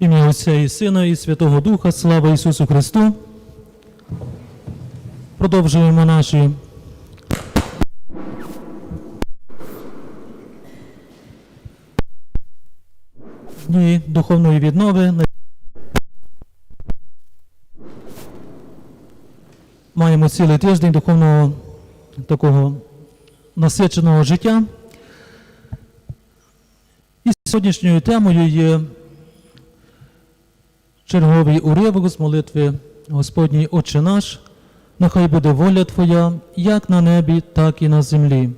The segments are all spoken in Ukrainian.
Ім'я Отця і Сина, і Святого Духа, слава Ісусу Христу. Продовжуємо наші дні духовної віднови. Маємо цілий тиждень духовного такого насиченого життя. І сьогоднішньою темою є черговий уривок з молитви Господній Отче наш, нехай буде воля Твоя, як на небі, так і на землі.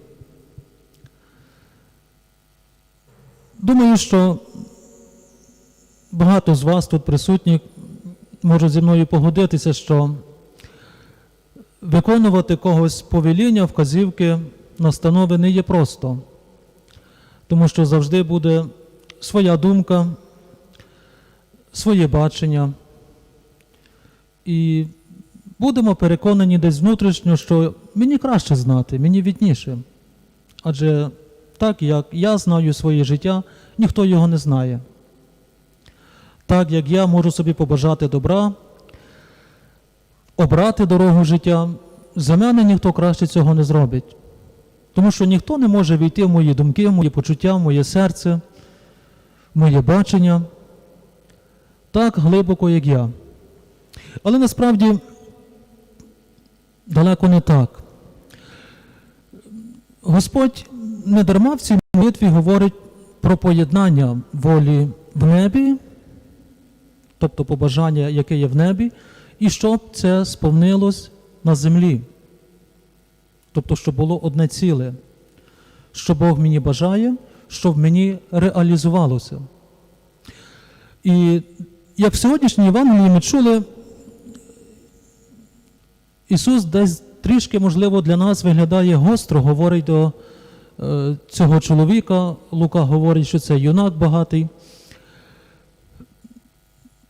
Думаю, що багато з вас тут присутніх можуть зі мною погодитися, що виконувати когось повеління, вказівки, настанови не є просто, тому що завжди буде своя думка, своє бачення. І будемо переконані десь внутрішньо, що мені краще знати, мені відніше. Адже так, як я знаю своє життя, ніхто його не знає. Так, як я можу собі побажати добра, обрати дорогу життя, за мене ніхто краще цього не зробить. Тому що ніхто не може війти в мої думки, в мої почуття, в моє серце, в моє бачення так глибоко, як я. Але насправді далеко не так. Господь не дарма в цій молитві говорить про поєднання волі в небі, тобто побажання, яке є в небі, і щоб це сповнилось на землі. Тобто, щоб було одне ціле, що Бог мені бажає, щоб мені реалізувалося. І як в сьогоднішній Євангелії ми чули, Ісус десь трішки, можливо, для нас виглядає гостро, говорить до е, цього чоловіка. Лука говорить, що це юнак багатий,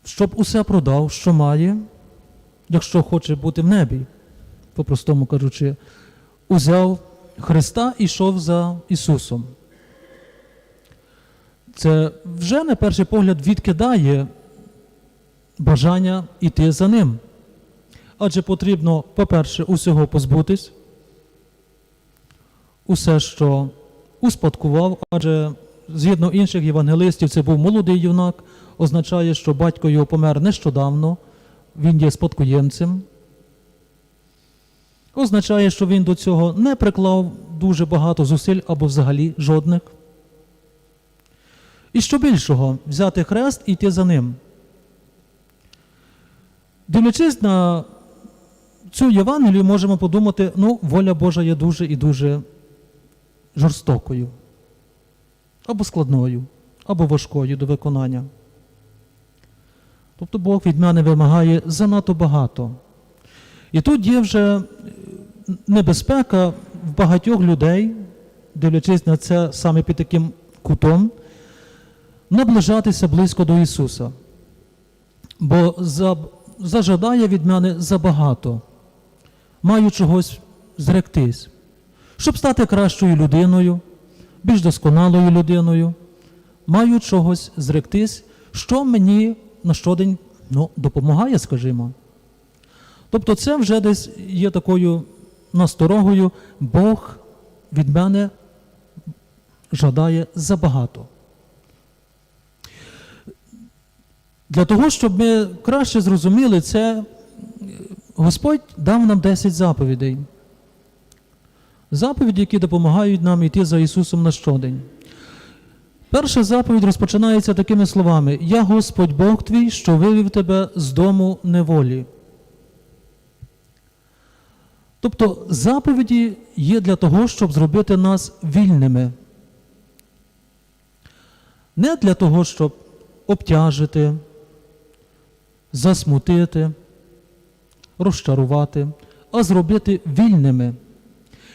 щоб усе продав, що має, якщо хоче бути в небі, по-простому кажучи, узяв Христа і йшов за Ісусом. Це вже на перший погляд відкидає бажання йти за ним. Адже потрібно, по-перше, усього позбутись, усе, що успадкував, адже згідно інших євангелистів, це був молодий юнак, означає, що батько його помер нещодавно, він є спадкоємцем. Означає, що він до цього не приклав дуже багато зусиль або взагалі жодних. І що більшого, взяти хрест і йти за ним. Дивлячись на цю Євангелію, можемо подумати, ну, воля Божа є дуже і дуже жорстокою, або складною, або важкою до виконання. Тобто Бог від мене вимагає занадто багато. І тут є вже небезпека в багатьох людей, дивлячись на це саме під таким кутом, наближатися близько до Ісуса. Бо за, зажадає від мене забагато, маю чогось зректись, щоб стати кращою людиною, більш досконалою людиною, маю чогось зректись, що мені на щодень ну, допомагає, скажімо. Тобто це вже десь є такою насторогою, Бог від мене жадає забагато. Для того, щоб ми краще зрозуміли це, Господь дав нам 10 заповідей. Заповіді, які допомагають нам йти за Ісусом на щодень. Перша заповідь розпочинається такими словами: Я Господь Бог твій, що вивів тебе з дому неволі. Тобто заповіді є для того, щоб зробити нас вільними. Не для того, щоб обтяжити, засмутити, розчарувати, а зробити вільними.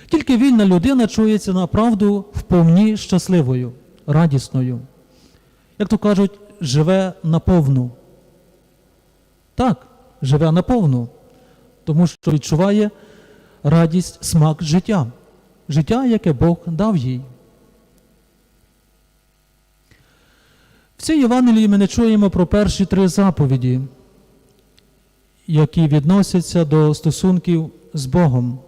Тільки вільна людина чується на правду вповні щасливою, радісною. Як то кажуть, живе наповну. Так, живе наповну, тому що відчуває радість, смак життя, життя, яке Бог дав їй. В цій Євангелії ми не чуємо про перші три заповіді, які відносяться до стосунків з Богом.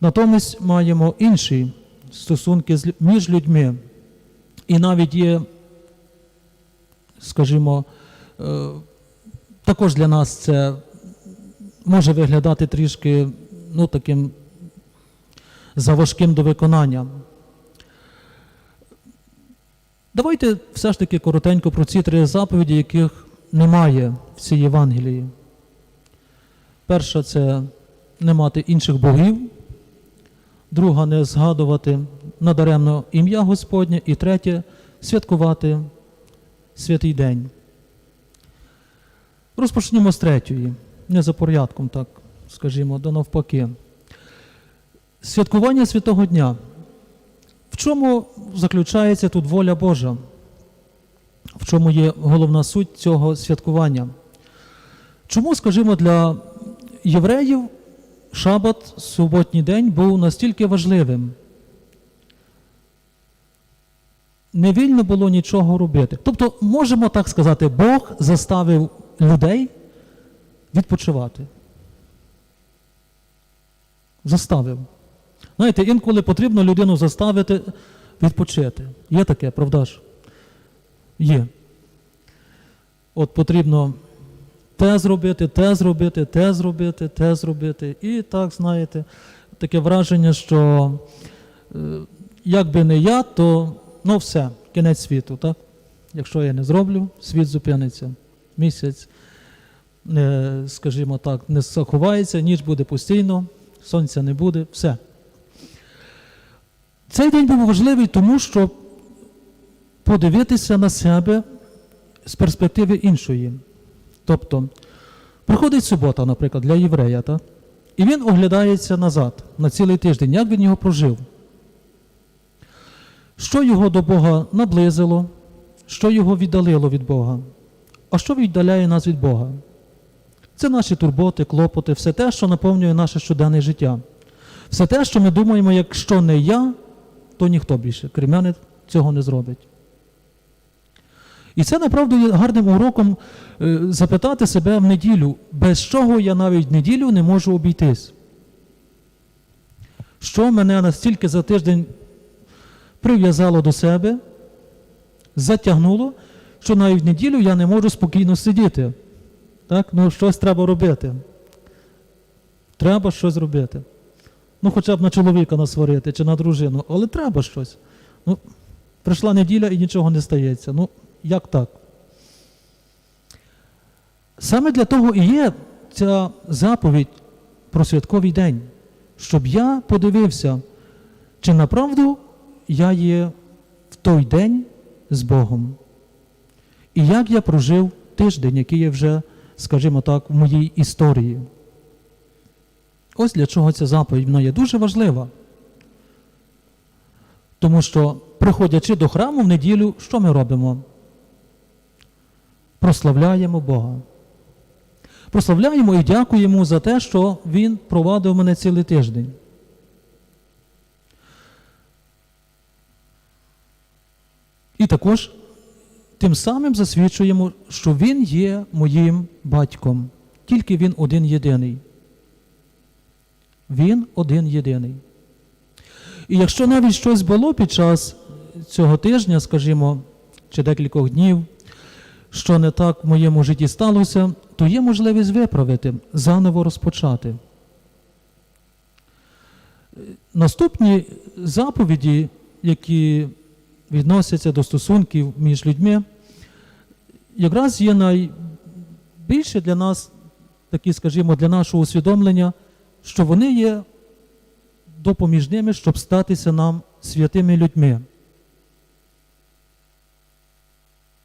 Натомість маємо інші стосунки між людьми. І навіть є, скажімо, е, також для нас це може виглядати трішки ну, таким заважким до виконання. Давайте все ж таки коротенько про ці три заповіді, яких немає в цій Євангелії. Перша це не мати інших богів, друга не згадувати надаремно ім'я Господнє, і третє святкувати святий день. Розпочнімо з третьої, не за порядком, так скажімо, до навпаки. Святкування святого дня. В чому заключається тут воля Божа? В чому є головна суть цього святкування? Чому, скажімо, для євреїв шабат, суботній день, був настільки важливим? Не вільно було нічого робити. Тобто, можемо так сказати, Бог заставив людей відпочивати. Заставив. Знаєте, інколи потрібно людину заставити відпочити. Є таке, правда ж? Є. От потрібно те зробити, те зробити, те зробити, те зробити. І так, знаєте, таке враження, що е, як би не я, то ну все, кінець світу, так? Якщо я не зроблю, світ зупиниться. Місяць, не, скажімо так, не заховається, ніч буде постійно, сонця не буде, все. Цей день був важливий тому, щоб подивитися на себе з перспективи іншої. Тобто, приходить субота, наприклад, для єврея, так? і він оглядається назад на цілий тиждень, як він його прожив. Що його до Бога наблизило, що його віддалило від Бога, а що віддаляє нас від Бога? Це наші турботи, клопоти, все те, що наповнює наше щоденне життя. Все те, що ми думаємо, якщо не я, то ніхто більше, мене, цього не зробить. І це направду є гарним уроком е, запитати себе в неділю, без чого я навіть в неділю не можу обійтись. Що мене настільки за тиждень прив'язало до себе, затягнуло, що навіть в неділю я не можу спокійно сидіти. Так? Ну, щось треба робити. Треба щось робити. Ну, хоча б на чоловіка насварити чи на дружину, але треба щось. Ну, прийшла неділя і нічого не стається. Ну, як так? Саме для того і є ця заповідь про святковий день, щоб я подивився, чи направду я є в той день з Богом. І як я прожив тиждень, який є вже, скажімо так, в моїй історії. Ось для чого ця заповідь вона є дуже важлива. Тому що, приходячи до храму в неділю, що ми робимо? Прославляємо Бога. Прославляємо і дякуємо за те, що Він провадив мене цілий тиждень. І також тим самим засвідчуємо, що Він є моїм батьком, тільки Він один єдиний. Він один єдиний. І якщо навіть щось було під час цього тижня, скажімо, чи декількох днів, що не так в моєму житті сталося, то є можливість виправити, заново розпочати. Наступні заповіді, які відносяться до стосунків між людьми, якраз є найбільше для нас, такі, скажімо, для нашого усвідомлення, що вони є допоміжними, щоб статися нам святими людьми.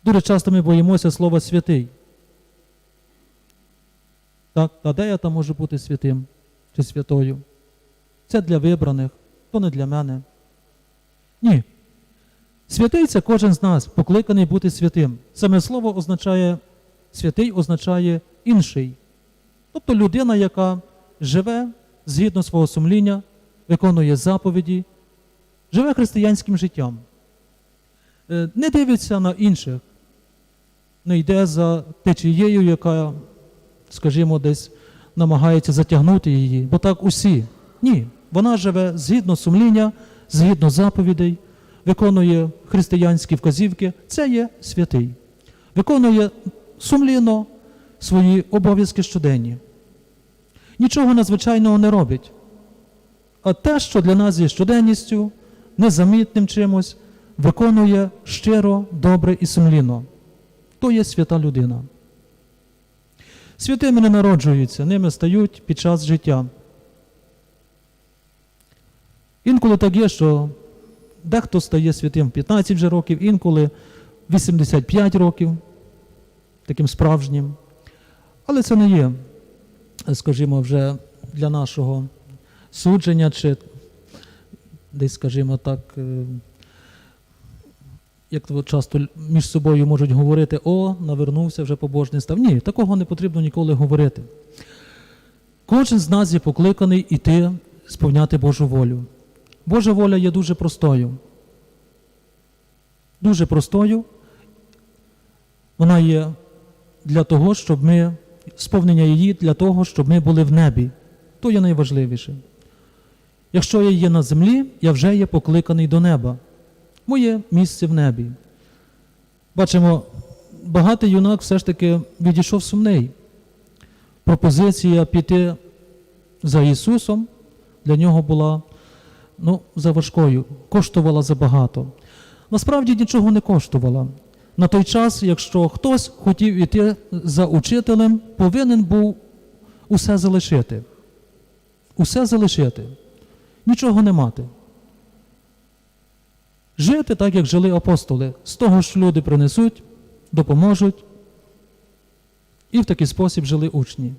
Дуже часто ми боїмося слова святий. Так, а де я там можу бути святим чи святою? Це для вибраних, то не для мене. Ні. Святий це кожен з нас, покликаний бути святим. Саме слово означає, святий означає інший. Тобто людина, яка живе згідно свого сумління, виконує заповіді, живе християнським життям. е, не дивиться на інших, не йде за течією, яка, скажімо, десь намагається затягнути її, бо так усі. Ні, вона живе згідно сумління, згідно заповідей, виконує християнські вказівки. Це є святий. Виконує сумлінно свої обов'язки щоденні. Нічого надзвичайного не робить. А те, що для нас є щоденністю, незамітним чимось, виконує щиро, добре і сумлінно. То є свята людина. Святими не народжуються, ними стають під час життя. Інколи так є, що дехто стає святим в 15 вже років, інколи 85 років, таким справжнім. Але це не є, скажімо, вже для нашого судження, чи десь, скажімо так, е, як то часто між собою можуть говорити, о, навернувся вже побожний став. Ні, такого не потрібно ніколи говорити. Кожен з нас є покликаний іти сповняти Божу волю. Божа воля є дуже простою. Дуже простою. Вона є для того, щоб ми, сповнення її для того, щоб ми були в небі. То є найважливіше. Якщо я є на землі, я вже є покликаний до неба. Моє місце в небі. Бачимо, багатий юнак все ж таки відійшов сумний. Пропозиція піти за Ісусом для нього була ну, за важкою, коштувала забагато. Насправді нічого не коштувала. На той час, якщо хтось хотів іти за учителем, повинен був усе залишити. Усе залишити. Нічого не мати. Жити так, як жили апостоли, з того, що люди принесуть, допоможуть. І в такий спосіб жили учні.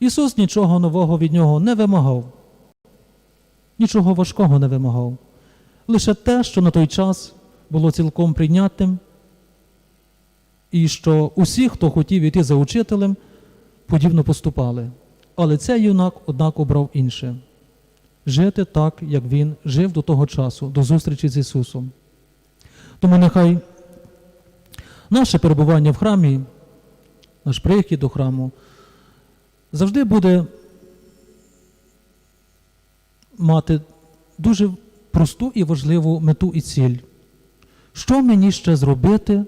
Ісус нічого нового від нього не вимагав, нічого важкого не вимагав. Лише те, що на той час було цілком прийнятним, і що усі, хто хотів іти за учителем, подібно поступали. Але цей юнак, однак, обрав інше жити так, як він жив до того часу, до зустрічі з Ісусом. Тому нехай наше перебування в храмі, наш прихід до храму завжди буде мати дуже просту і важливу мету і ціль. Що мені ще зробити,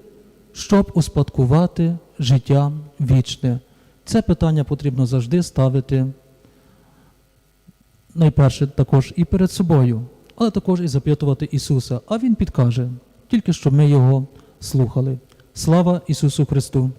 щоб успадкувати життя вічне? Це питання потрібно завжди ставити найперше також і перед собою, але також і запитувати Ісуса, а Він підкаже, тільки щоб ми Його слухали. Слава Ісусу Христу!